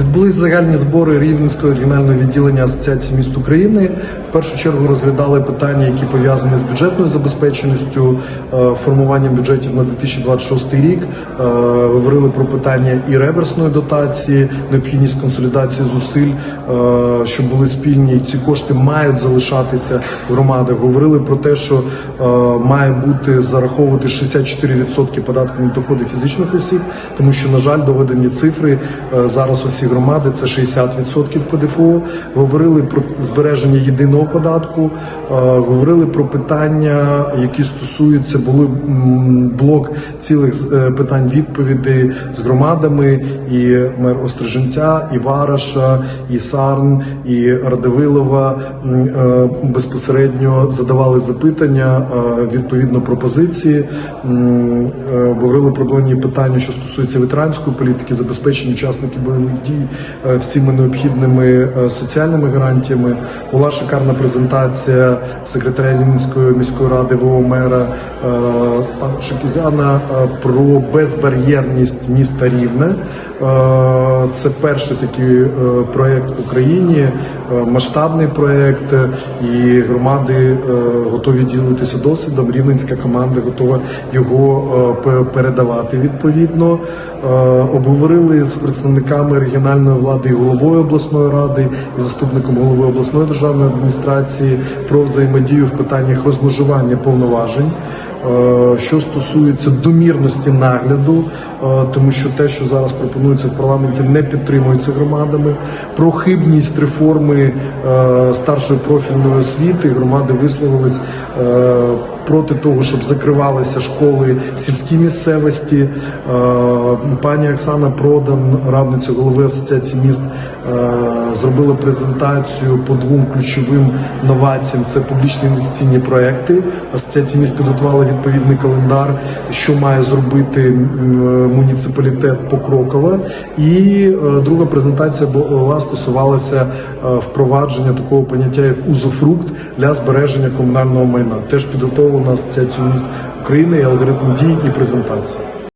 Відбулись загальні збори Рівненського регіонального відділення Асоціації міст України. В першу чергу розглядали питання, які пов'язані з бюджетною забезпеченістю, е, формуванням бюджетів на 2026 рік. Е, Говорили про питання і реверсної дотації, необхідність консолідації зусиль, е, щоб були спільні. Ці кошти мають залишатися в громадах. Говорили про те, що має бути зараховувати 64% податку на доходи фізичних осіб, тому що, на жаль, доведені цифри зараз у всі громади це 60% ПДФО. Говорили про збереження єдиного податку, е, говорили про питання, які стосуються, були блок цілих е, питань відповідей з громадами, і мер Остриженця, і Вараша, і Сарн, і Радивилова е, безпосередньо задавали запитання, відповідно пропозиції. Говорили про проблемні питання, що стосуються ветеранської політики, забезпечення учасників бойових дій е, всіми необхідними е, соціальними гарантіями. Була шикарна презентація секретаря Рівненської міської ради ВО мера е, е, про безбар'єрність міста Рівне. Це перший такий проєкт в Україні, масштабний проєкт, і громади готові ділитися досвідом. Рівненська команда готова його передавати відповідно. Обговорили з представниками регіональної влади і головою обласної ради, і заступником голови обласної державної адміністрації про взаємодію в питаннях розмежування повноважень. Е, Що стосується домірності нагляду, е, тому що те, що зараз пропонується в парламенті, не підтримується громадами. Про хибність реформи е, старшої профільної освіти громади висловились проти того, щоб закривалися школи в сільській місцевості. Е, Пані Оксана Продан, радниця голови асоціації міст, е, зробила презентацію по двом ключовим новаціям: це публічні інвестиційні проекти. Асоціація міст підготувала відповідний календар, що має зробити муніципалітет Покрокова. І е, друга презентація була стосувалася впровадження такого поняття як узофрукт для збереження комунального майна. Теж підготовлена асоціацією міст України і алгоритм дій і презентації.